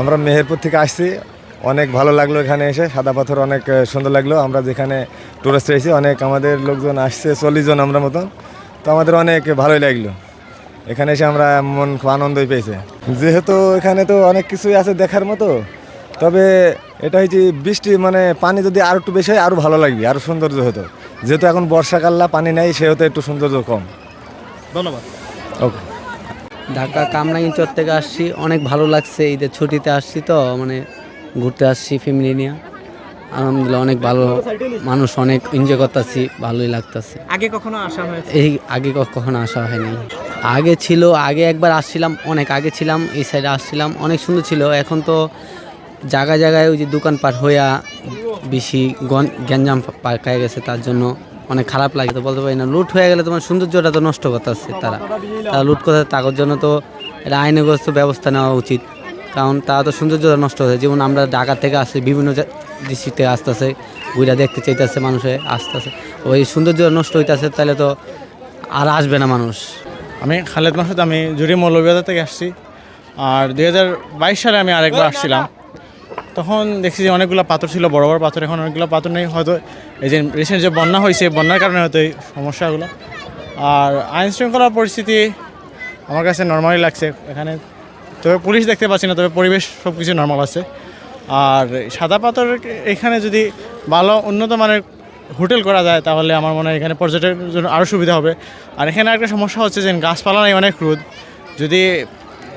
আমরা মেহেরপুর থেকে আসছি। অনেক ভালো লাগল এখানে এসে। সাদা পাথর অনেক সুন্দর লাগল। আমরা যেখানে টুরিস্ট এসেছি অনেক আমাদের লোকজন আসছে চল্লিশ জন আমরা মতন। তো আমাদের অনেক ভালোই লাগল। এখানে এসে আমরা মন খুব আনন্দই পেয়েছে। যেহেতু এখানে তো অনেক কিছুই আছে দেখার মতো তবে এটা হচ্ছে বৃষ্টি মানে পানি যদি আর একটু বেশি হয় আরও ভালো লাগবে আরও সৌন্দর্য হতো। যেহেতু এখন বর্ষাকাল্লা পানি নেই সেহেতু একটু সৌন্দর্য কম। ধন্যবাদ। ওকে ঢাকা কামরাঙ্গিচর থেকে আসছি। অনেক ভালো লাগছে ঈদের ছুটিতে আসছি তো মানে ঘুরতে আসছি ফ্যামিলি নিয়ে। আলহামদুলিল্লাহ অনেক ভালো মানুষ অনেক এনজয় করতেছি ভালোই লাগতেছে। আগে কখনো আসা হয়েছে? এই আগে কখনো আসা হয়নি। আগে ছিল আগে একবার আসছিলাম অনেক আগে ছিলাম এই সাইডে আসছিলাম অনেক সুন্দর ছিল। এখন তো জায়গায় জায়গায় ওই যে দোকানপাট হইয়া বেশি গ্যাঞ্জাম পাকায় গেছে তার জন্য অনেক খারাপ লাগে, তো বলতে পারি না। লুট হয়ে গেলে তোমার সৌন্দর্যটা তো নষ্ট করতেছে তারা। তারা লুট করতে তার জন্য তো এটা আইনগ্রস্ত ব্যবস্থা নেওয়া উচিত। কারণ তারা তো সৌন্দর্যটা নষ্ট হচ্ছে যেমন আমরা ঢাকা থেকে আসছি, বিভিন্ন ডিস্ট্রিক্ট থেকে আসতেছে, ঘুরে দেখতে চাইতেছে মানুষে, আসতেছে। ওই সৌন্দর্য নষ্ট হইতেছে, তাহলে তো আর আসবে না মানুষ। আমি খালেদ মাসুদ, আমি জুড়ি মৌলভীবাজার থেকে আসছি। আর দুই হাজার বাইশ সালে আমি আরেকবার আসছিলাম। তখন দেখছি যে অনেকগুলো পাথর ছিল, বড় বড় পাথর। এখন অনেকগুলো পাথর নেই। হয়তো এই যে রিসেন্ট যে বন্যা হয়েছে বন্যার কারণে হয়তো এই সমস্যাগুলো। আর আইন শৃঙ্খলার পরিস্থিতি আমার কাছে নর্মালি লাগছে। এখানে তবে পুলিশ দেখতে পাচ্ছি না, তবে পরিবেশ সব কিছু নর্মাল আছে। আর সাদা পাথর এখানে যদি ভালো উন্নত মানের হোটেল করা যায়, তাহলে আমার মনে হয় এখানে পর্যটকের জন্য আরও সুবিধা হবে। আর এখানে একটা সমস্যা হচ্ছে যে গাছপালা নেই, অনেক রোদ। যদি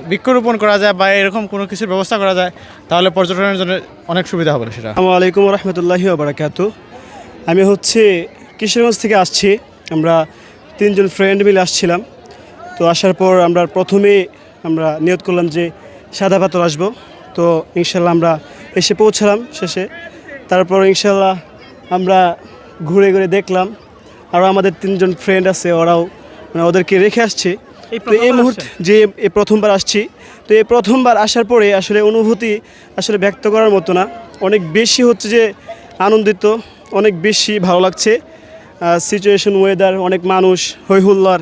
বৃক্ষরোপণ করা যায় বা এরকম কোনো কিছুর ব্যবস্থা করা যায়, তাহলে পর্যটনের জন্য অনেক সুবিধা হবে সেটা। আসসালামু আলাইকুম রহমতুল্লাহি বারাকাতু আমি হচ্ছে কিশোরগঞ্জ থেকে আসছি। আমরা তিনজন ফ্রেন্ড মিলে আসছিলাম। তো আসার পর আমরা প্রথমে আমরা নিয়ত করলাম যে সাদা পাথর আসব। তো ইনশাল্লাহ আমরা এসে পৌঁছালাম শেষে। তারপর ইনশাল্লাহ আমরা ঘুরে ঘুরে দেখলাম। আরও আমাদের তিনজন ফ্রেন্ড আছে, ওরাও মানে ওদেরকে রেখে আসছে। তো এই মুহূর্তে যে এই প্রথমবার আসছি তো এই প্রথমবার আসার পরে আসলে অনুভূতি আসলে ব্যক্ত করার মতো না। অনেক বেশি হচ্ছে যে আনন্দিত অনেক বেশি ভালো লাগছে। সিচুয়েশন ওয়েদার অনেক মানুষ হৈহুল্লার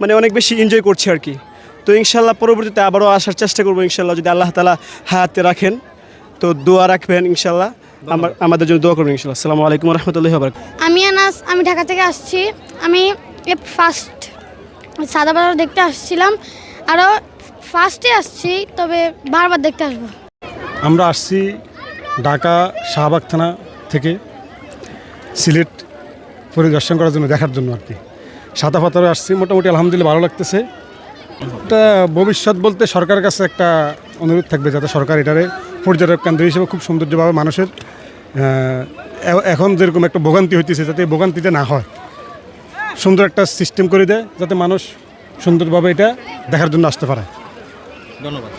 মানে অনেক বেশি এনজয় করছে আর কি। তো ইনশাল্লাহ পরবর্তীতে আবারও আসার চেষ্টা করব ইনশাল্লাহ যদি আল্লাহ তালা হাতে রাখেন। তো দোয়া রাখবেন ইনশাল্লাহ। আমার আমাদের জন্য দোয়া করবেন ইনশাল্লাহ। আসসালামু আলাইকুম রহমতুল্লাহ আমি আনাস আমি ঢাকা থেকে আসছি। আমি ফার্স্ট সাদা বাজার দেখতে আসছিলাম। আরও ফার্স্টে আসছি, তবে বারবার দেখতে আসব। আমরা আসছি ঢাকা শাহবাগ থানা থেকে সিলেট পরিদর্শন করার জন্য, দেখার জন্য আর কি। সাদা পাথরে আসছি, মোটামুটি আলহামদুলিল্লাহ ভালো লাগতেছে। এটা ভবিষ্যৎ বলতে সরকারের কাছে একটা অনুরোধ থাকবে, যাতে সরকার এটারে পর্যটক কেন্দ্র হিসেবে খুব সৌন্দর্যভাবে মানুষের এখন যেরকম একটা ভোগান্তি হইতেছে, যাতে ভোগান্তিতে না হয়। সুন্দর একটা সিস্টেম করে দেয় যাতে মানুষ সুন্দরভাবে এটা দেখার জন্য আসতে পারে। ধন্যবাদ।